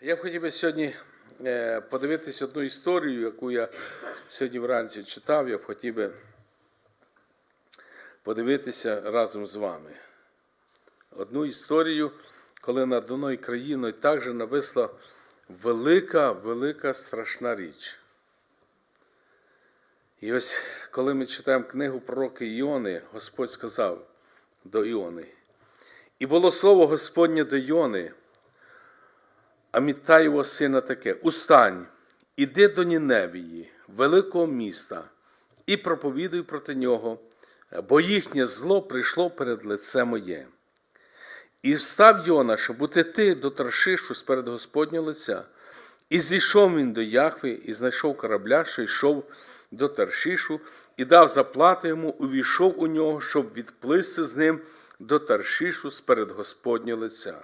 Я б хотів би сьогодні е, подивитись одну історію, яку я сьогодні вранці читав. Я б хотів би подивитися разом з вами. Одну історію, коли над одною країною також нависла велика, велика страшна річ. І ось коли ми читаємо книгу пророка Іони, Господь сказав до Іони. І було слово Господнє до Іони, Амітаєва сина таке: Устань, іди до Ніневії, великого міста, і проповідуй проти нього, бо їхнє зло прийшло перед лице моє. І встав Йона, щоб утекти до Таршишу сперед Господнього лиця. І зійшов він до Яхви, і знайшов корабля, що йшов до Таршишу, і дав заплату йому, увійшов у нього, щоб відплисти з ним до Таршишу сперед Господнього лиця.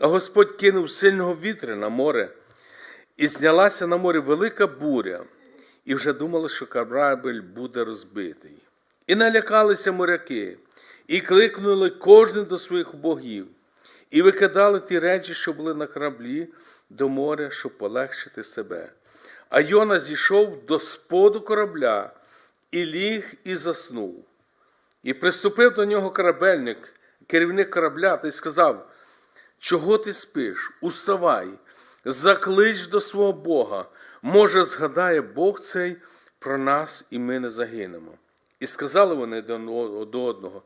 А Господь кинув сильного вітря на море, і знялася на морі велика буря, і вже думали, що корабель буде розбитий. І налякалися моряки, і кликнули кожен до своїх богів, і викидали ті речі, що були на кораблі, до моря, щоб полегшити себе. А Йона зійшов до споду корабля, і ліг і заснув. І приступив до нього корабельник, керівник корабля, та й сказав: Чого ти спиш? Уставай, заклич до свого Бога. Може, згадає Бог цей про нас, і ми не загинемо. І сказали вони до одного: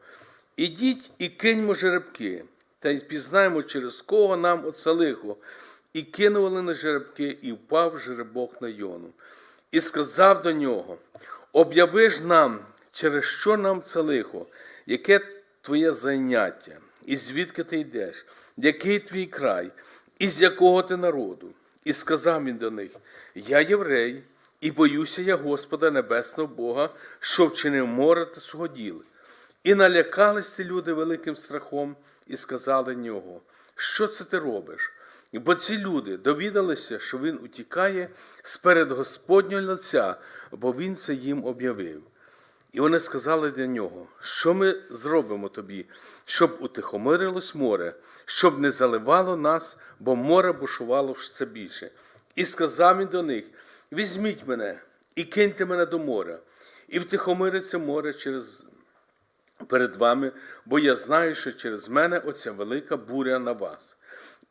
Ідіть і киньмо жеребки, та й пізнаємо, через кого нам оце лихо. І кинули на жеребки, і впав жеребок на йону. І сказав до нього: Об'яви ж нам, через що нам це лихо, яке твоє заняття, і звідки ти йдеш, який твій край, і з якого ти народу? І сказав він до них: Я єврей, і боюся я Господа Небесного Бога, що вчинив море та сугоділи. І налякалися люди великим страхом, і сказали нього, що це ти робиш? Бо ці люди довідалися, що він утікає сперед Господнього лиця, бо він це їм об'явив. І вони сказали для нього, що ми зробимо тобі, щоб утихомирилось море, щоб не заливало нас, бо море бушувало ще більше. І сказав він до них: Візьміть мене і киньте мене до моря, і втихомириться море через перед вами, бо я знаю, що через мене оця велика буря на вас.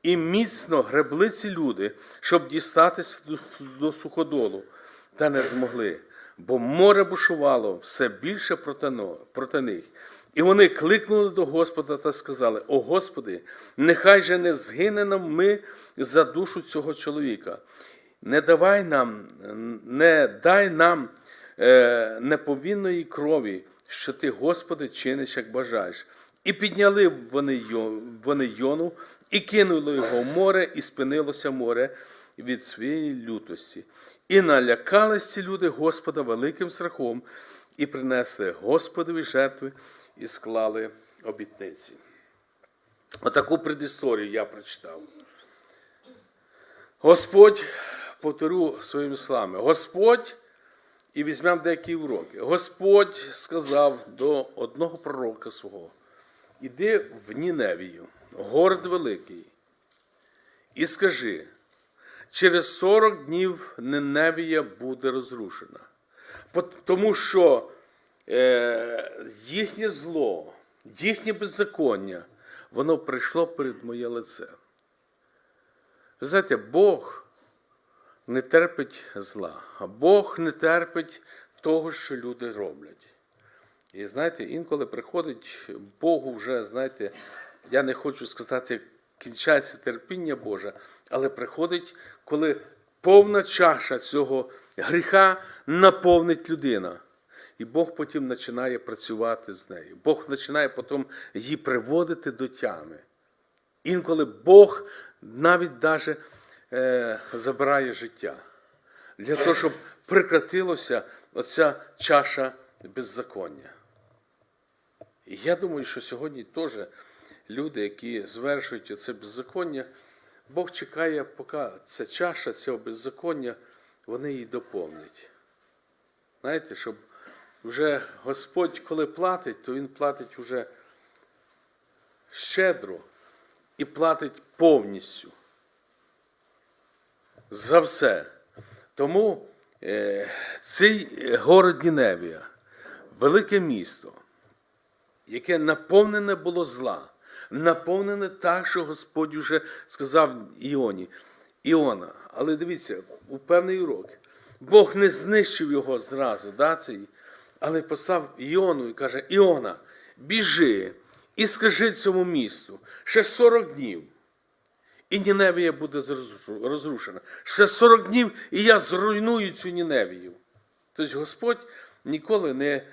І міцно гребли ці люди, щоб дістатися до суходолу, та не змогли, бо море бушувало все більше проти, них. І вони кликнули до Господа та сказали: О Господи, нехай же не згине нам ми за душу цього чоловіка. Не давай нам, не дай нам е, неповінної крові, що ти, Господи, чиниш, як бажаєш. І підняли вони Йону, і кинули його в море, і спинилося море від своєї лютості. І налякались ці люди Господа великим страхом, і принесли Господові жертви, і склали обітниці. Отаку предісторію я прочитав. Господь, повторю своїми словами, Господь, і візьмемо деякі уроки. Господь сказав до одного пророка свого: Іди в Ніневію, город великий, і скажи, через 40 днів Ниневія буде розрушена. Тому що е, їхнє зло, їхнє беззаконня, воно прийшло перед моє лице. Ви знаєте, Бог не терпить зла, а Бог не терпить того, що люди роблять. І знаєте, інколи приходить Богу вже, знаєте, я не хочу сказати, кінчається терпіння Боже, але приходить, коли повна чаша цього гріха наповнить людина. І Бог потім починає працювати з нею. Бог починає потім її приводити до тями. Інколи Бог навіть даже, е, забирає життя для того, щоб прекратилося оця чаша беззаконня. І я думаю, що сьогодні теж люди, які звершують оце беззаконня, Бог чекає, поки ця чаша цього беззаконня, вони її доповнять. Знаєте, щоб вже Господь, коли платить, то Він платить вже щедро і платить повністю. за все. Тому е, цей город Ніневія, велике місто, яке наповнене було зла, наповнене так, що Господь уже сказав Іоні, Іона. Але дивіться, у певний урок. Бог не знищив його зразу, да, цей, але послав Іону і каже: Іона, біжи і скажи цьому місту ще 40 днів. І Ніневія буде розрушена. Ще 40 днів, і я зруйную цю Ніневію. Тобто Господь ніколи не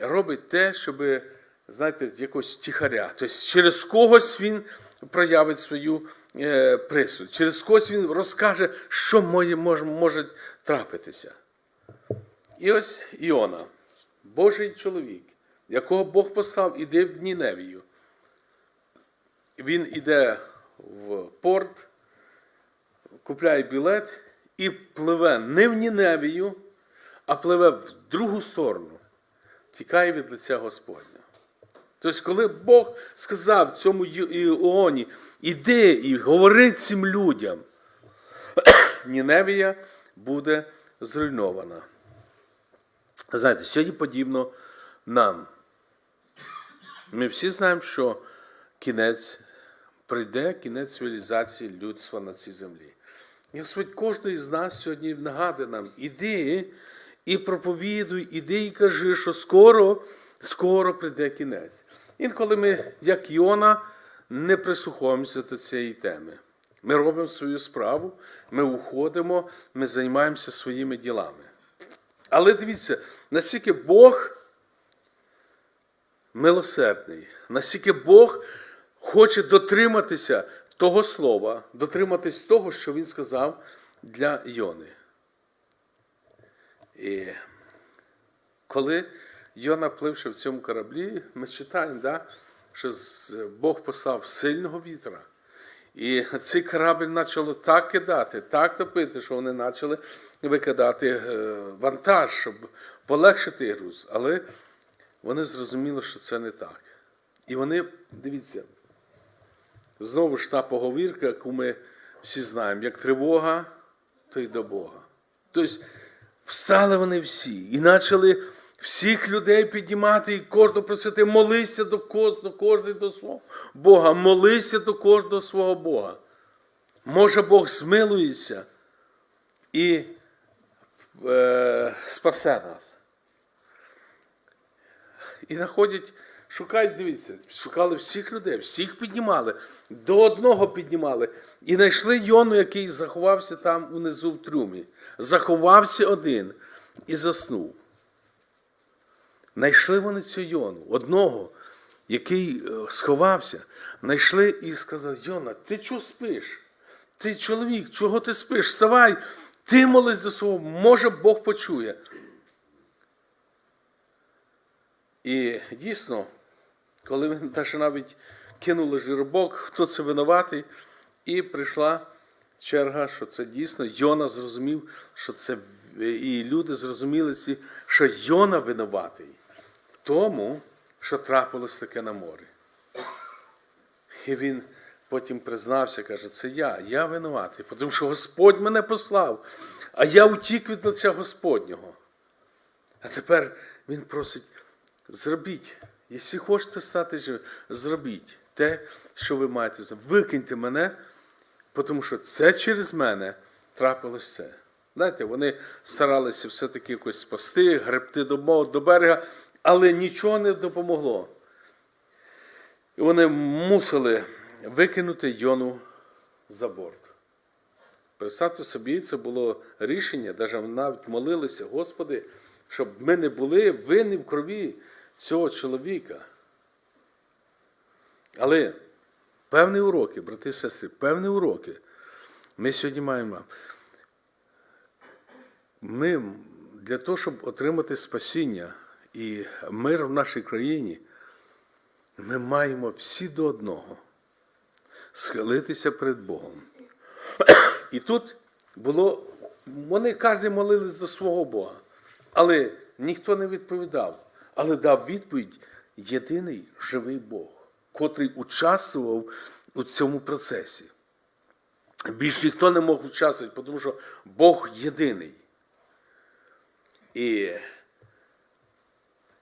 робить те, щоб, знаєте, якось тихаря. Тобто через когось він проявить свою е, присуд, через когось він розкаже, що може, може трапитися. І ось Іона, Божий чоловік, якого Бог послав, іде в Ніневію. Він іде в порт, купляє білет і пливе не в Ніневію, а пливе в другу сторону, тікає від лиця Господня. Тобто, коли Бог сказав цьому Іоні, іди і говори цим людям, Ніневія буде зруйнована. Знаєте, сьогодні подібно нам. Ми всі знаємо, що кінець прийде, кінець цивілізації людства на цій землі. І Господь кожен з нас сьогодні нагадує нам, іди і проповідуй, іди і кажи, що скоро, скоро прийде кінець. Інколи ми, як Йона, не прислуховуємося до цієї теми. Ми робимо свою справу, ми уходимо, ми займаємося своїми ділами. Але дивіться, наскільки Бог милосердний, наскільки Бог хоче дотриматися того слова, дотриматись того, що Він сказав для Йони. І коли Йона пливши в цьому кораблі, ми читаємо, да, що Бог послав сильного вітра. І цей корабль почало так кидати, так топити, що вони почали викидати е, вантаж, щоб полегшити груз. Але вони зрозуміли, що це не так. І вони, дивіться, знову ж та поговірка, яку ми всі знаємо, як тривога, то й до Бога. Тобто встали вони всі і почали всіх людей піднімати і кожного просити, молися до кожного, кожен до свого Бога, молися до кожного свого Бога. Може Бог змилується і е, спасе нас. І знаходять, шукають, дивіться, шукали всіх людей, всіх піднімали, до одного піднімали. І знайшли Йону, який заховався там унизу в трюмі. Заховався один і заснув. Знайшли вони цю Йону, одного, який е, сховався, знайшли і сказали: Йона, ти чого спиш? Ти чоловік, чого ти спиш? Вставай, ти молись до свого, може Бог почує. І дійсно, коли ми навіть кинули жиробок, хто це винуватий, і прийшла черга, що це дійсно Йона зрозумів, що це і люди зрозуміли, ці, що Йона винуватий тому, що трапилось таке на морі. І він потім признався, каже, це я, я винуватий, тому що Господь мене послав, а я утік від лиця Господнього. А тепер він просить, зробіть, якщо хочете стати живим, зробіть те, що ви маєте. Викиньте мене, тому що це через мене трапилось це. Знаєте, вони старалися все-таки якось спасти, гребти до, до берега, але нічого не допомогло. І вони мусили викинути Йону за борт. Представте собі, це було рішення, навіть навіть молилися, Господи, щоб ми не були винні в крові цього чоловіка. Але певні уроки, брати і сестри, певні уроки ми сьогодні маємо. Ми для того, щоб отримати спасіння і мир в нашій країні, ми маємо всі до одного схилитися перед Богом. І тут було, вони кожен молились до свого Бога, але ніхто не відповідав, але дав відповідь єдиний живий Бог, котрий участвував у цьому процесі. більш ніхто не мог участвувати, тому що Бог єдиний. І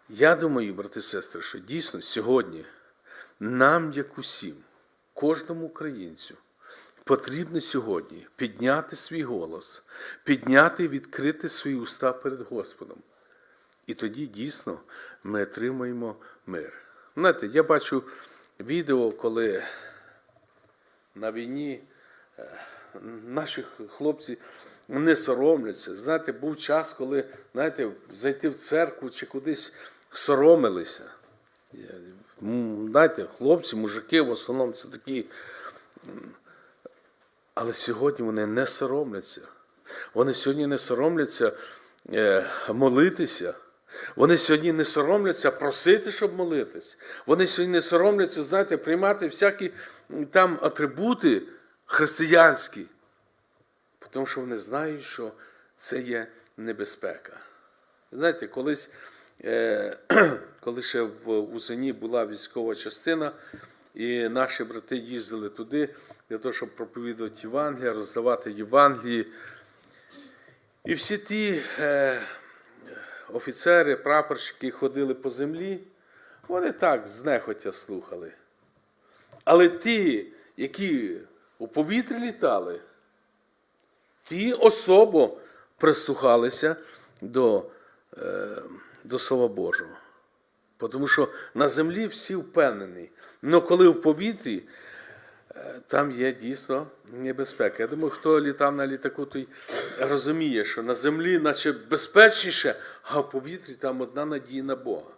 я думаю, брати і сестри, що дійсно сьогодні нам, як усім, кожному українцю, потрібно сьогодні підняти свій голос, підняти і відкрити свої уста перед Господом. І тоді дійсно ми отримаємо мир. Знаєте, я бачу відео, коли на війні е, наші хлопці не соромляться. Знаєте, був час, коли знаєте, зайти в церкву чи кудись соромилися. Знаєте, хлопці, мужики в основному це такі. Але сьогодні вони не соромляться. Вони сьогодні не соромляться е, молитися. Вони сьогодні не соромляться просити, щоб молитись. Вони сьогодні не соромляться, знаєте, приймати всякі там атрибути християнські. Тому що вони знають, що це є небезпека. Знаєте, колись, коли ще в Узені була військова частина, і наші брати їздили туди для того, щоб проповідувати Євангелія, роздавати Євангелії. І всі ті е, офіцери, прапорщики ходили по землі, вони так знехотя слухали. Але ті, які у повітрі літали, ті особо прислухалися до, е, до Слова Божого. Тому що на землі всі впевнені. Але коли в повітрі, е, там є дійсно небезпека. Я думаю, хто літав на літаку, той розуміє, що на землі наче безпечніше, а в повітрі там одна надія на Бога.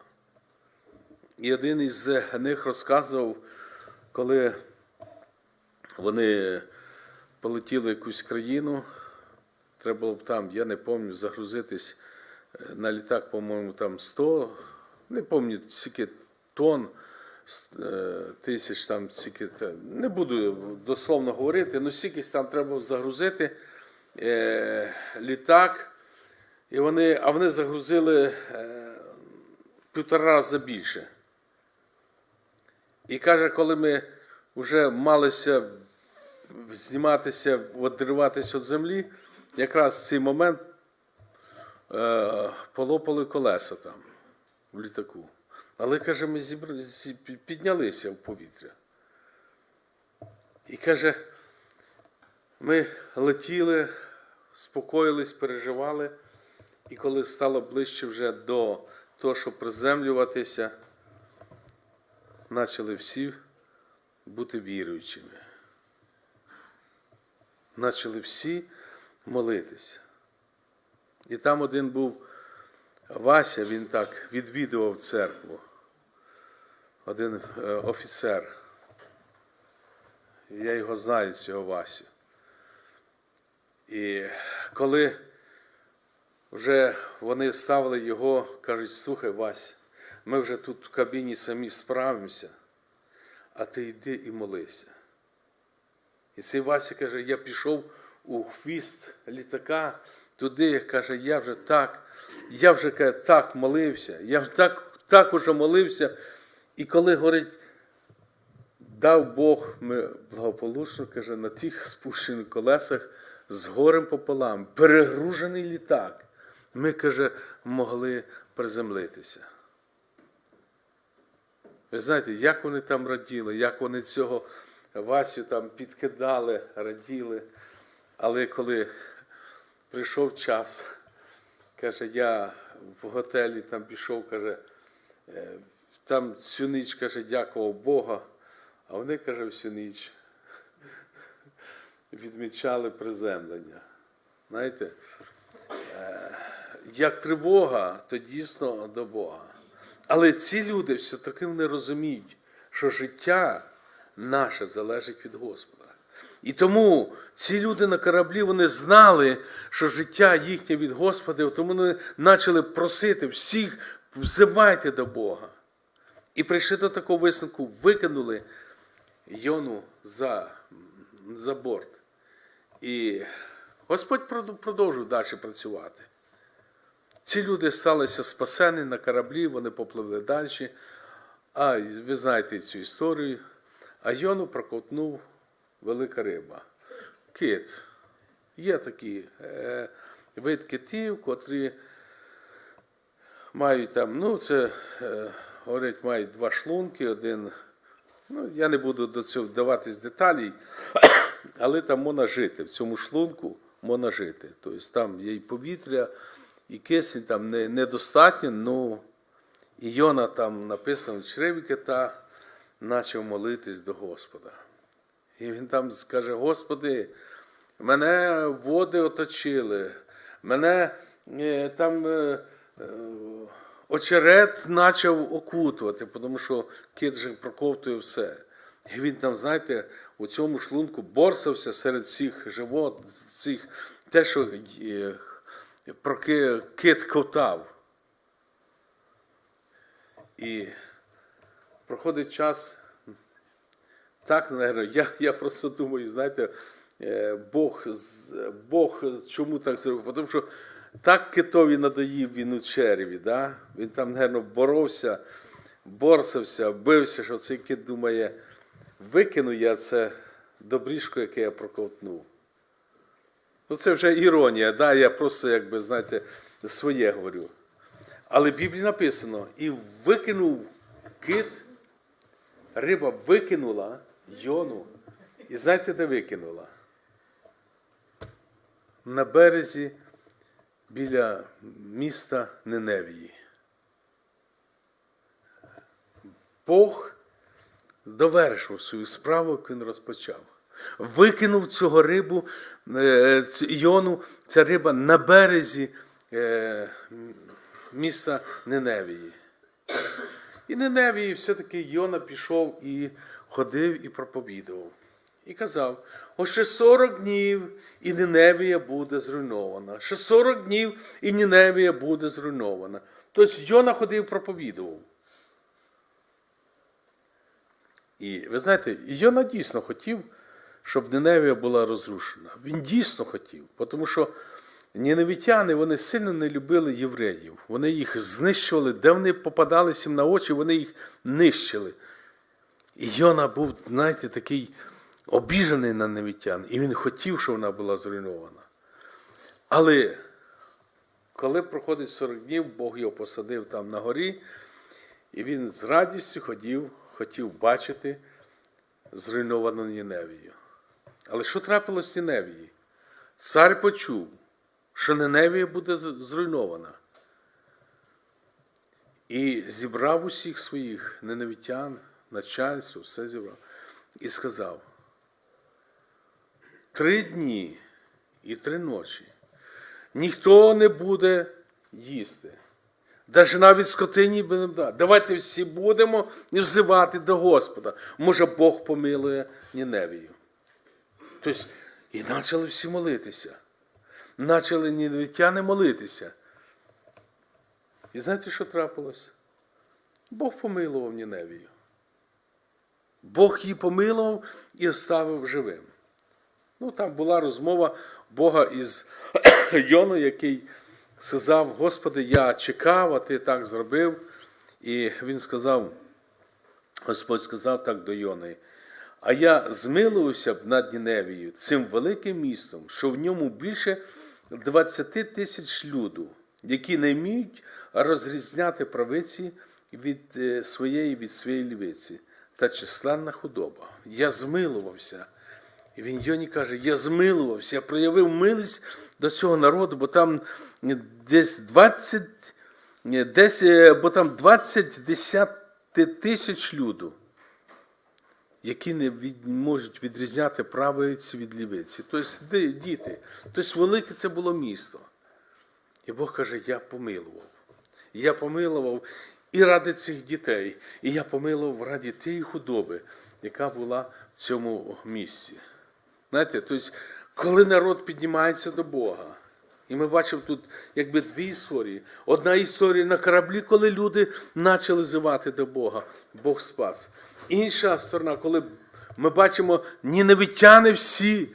І один із них розказував, коли вони полетіли в якусь країну, треба було б там, я не пам'ятаю, загрузитись на літак, по-моєму, там 100, не пам'ятаю, скільки тонн, е, тисяч там, скільки, не буду дословно говорити, ну стільки там треба загрузити е, літак, і вони, а вони загрузили е, півтора рази більше. І каже, коли ми вже малися зніматися, відриватися від землі, якраз в цей момент полопали колеса там в літаку. Але каже, ми зібр... піднялися в повітря. І каже, ми летіли, спокоїлись, переживали, і коли стало ближче вже до того, щоб приземлюватися, почали всі бути віруючими. Почали всі молитися. І там один був Вася, він так відвідував церкву. Один е, офіцер. Я його знаю, цього Васю. І коли вже вони ставили його, кажуть, слухай, Вася, ми вже тут в кабіні самі справимося, а ти йди і молися. І цей Вася каже, я пішов у хвіст літака туди, каже, я вже так, я вже каже, так молився, я вже так, так уже молився. І коли говорить, дав Бог ми благополучно, каже, на тих спущених колесах з горем пополам, перегружений літак, ми, каже, могли приземлитися. Ви знаєте, як вони там раділи, як вони цього Васю там підкидали, раділи. Але коли прийшов час, каже, я в готелі там пішов, каже, е, там всю ніч, каже, дякував Бога, а вони, каже, всю ніч відмічали приземлення. Знаєте, е, як тривога, то дійсно до Бога. Але ці люди все-таки не розуміють, що життя наше залежить від Господа. І тому ці люди на кораблі вони знали, що життя їхнє від Господа, тому вони почали просити всіх, взивайте до Бога. І прийшли до такого висновку, викинули Йону за, за борт. І Господь продовжив далі працювати. Ці люди сталися спасені на кораблі, вони попливли далі. А ви знаєте цю історію. А Йону проковтнув велика риба. кит. Є такі е, вид китів, котрі мають там, ну, це, е, говорять, мають два шлунки, один. Ну, я не буду до цього вдаватись деталей, але там можна жити. В цьому шлунку можна жити. Тобто там є і повітря, і кисень там недостатньо, ну і Йона там написано чреві кита, почав молитись до Господа. І він там скаже: Господи, мене води оточили, мене е, там е, е, очерет почав окутувати, тому що кит же проковтує все. І він там, знаєте, у цьому шлунку борсався серед всіх живот, цих, те, що кит ковтав. І проходить час, так, наверное, я, я просто думаю, знаєте, е, Бог, Бог чому так зробив? Тому що так китові надоїв він у череві, да? він там, напевно, боровся, борсався, бився, що цей кит думає, викину я це добрішко, яке я проковтнув. Ну, це вже іронія, да? я просто, якби, знаєте, своє говорю. Але в Біблії написано, і викинув кит, риба викинула Йону. І знаєте, де викинула? На березі біля міста Неневії. Бог довершив свою справу, яку він розпочав. Викинув цього рибу, е, Йону, ця риба на березі е, міста Неневії. І Неневії все-таки Йона пішов і ходив і проповідував. І казав: ось ще 40 днів, і Ниневія буде зруйнована. Ще 40 днів, і Ниневія буде зруйнована. Тобто Йона ходив проповідував. І ви знаєте, Йона дійсно хотів, щоб Ниневія була розрушена. Він дійсно хотів, тому що ніневітяни вони сильно не любили євреїв. Вони їх знищували, де вони попадалися їм на очі, вони їх нищили. І Йона був, знаєте, такий обіжений на невітян, і він хотів, щоб вона була зруйнована. Але коли проходить 40 днів, Бог його посадив там на горі, і він з радістю ходів, хотів бачити зруйновану Ніневію. Але що трапилось з Ніневії? Цар почув, що Ниневія буде зруйнована. І зібрав усіх своїх ненавітян, начальство, все зібрав. І сказав: три дні і три ночі ніхто не буде їсти. Навіть навіть скотині би не дати. Давайте всі будемо взивати до Господа. Може, Бог помилує Ніневію. Тобто, і почали всі молитися. Почали ніневітяни молитися. І знаєте, що трапилось? Бог помилував Ніневію. Бог її помилував і оставив живим. Ну, там була розмова Бога із Йоною, який сказав: Господи, я чекав, а ти так зробив. І він сказав, Господь сказав так до Йони, а я змилувався б над Ніневією, цим великим містом, що в ньому більше 20 тисяч люду, які не вміють розрізняти правиці від е, своєї від своєї лівиці, та численна худоба. Я змилувався. І він Йоні каже: Я змилувався, я проявив милість до цього народу, бо там десь 20, десь, е, бо там 20 десяти тисяч люду, які не від, можуть відрізняти правиці від лівиці. Тобто діти. Тобто велике це було місто. І Бог каже, я помилував. Я помилував і ради цих дітей, і я помилував раді тієї худоби, яка була в цьому місці. Знаєте, тобто, коли народ піднімається до Бога, і ми бачимо тут якби дві історії. Одна історія на кораблі, коли люди почали зивати до Бога, Бог спас. Інша сторона, коли ми бачимо, ніневитяни всі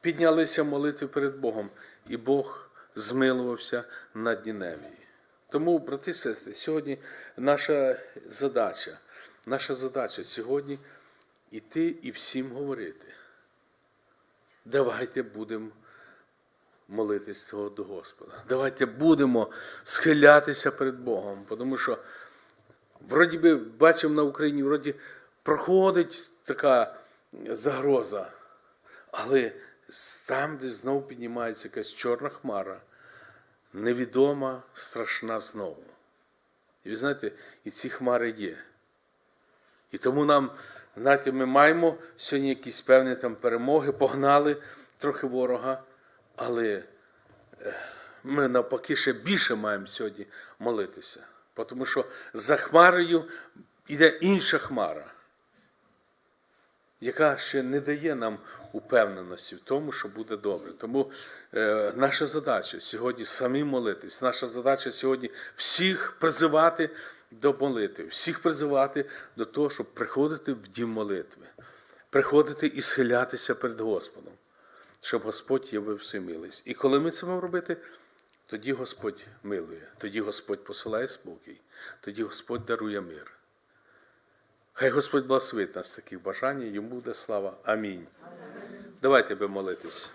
піднялися молити перед Богом, і Бог змилувався над Ніневією. Тому, брати і сестри, сьогодні наша задача, наша задача сьогодні іти і всім говорити. давайте будемо молитись цього до Господа. Давайте будемо схилятися перед Богом, тому що вроді би бачимо на Україні, вроді проходить така загроза, але там, де знову піднімається якась чорна хмара, невідома, страшна знову. І ви знаєте, і ці хмари є. І тому нам, знаєте, ми маємо сьогодні якісь певні там перемоги, погнали трохи ворога, але е, ми навпаки ще більше маємо сьогодні молитися. Тому що за хмарою йде інша хмара, яка ще не дає нам упевненості в тому, що буде добре. Тому е, наша задача сьогодні самі молитись, наша задача сьогодні всіх призивати до молитви, всіх призивати до того, щоб приходити в дім молитви, приходити і схилятися перед Господом, щоб Господь явив всю милість. І коли ми це будемо робити, тоді Господь милує, тоді Господь посилає спокій, тоді Господь дарує мир. Хай Господь благословить нас таких бажань, йому буде слава. Амінь. Давайте би молитись.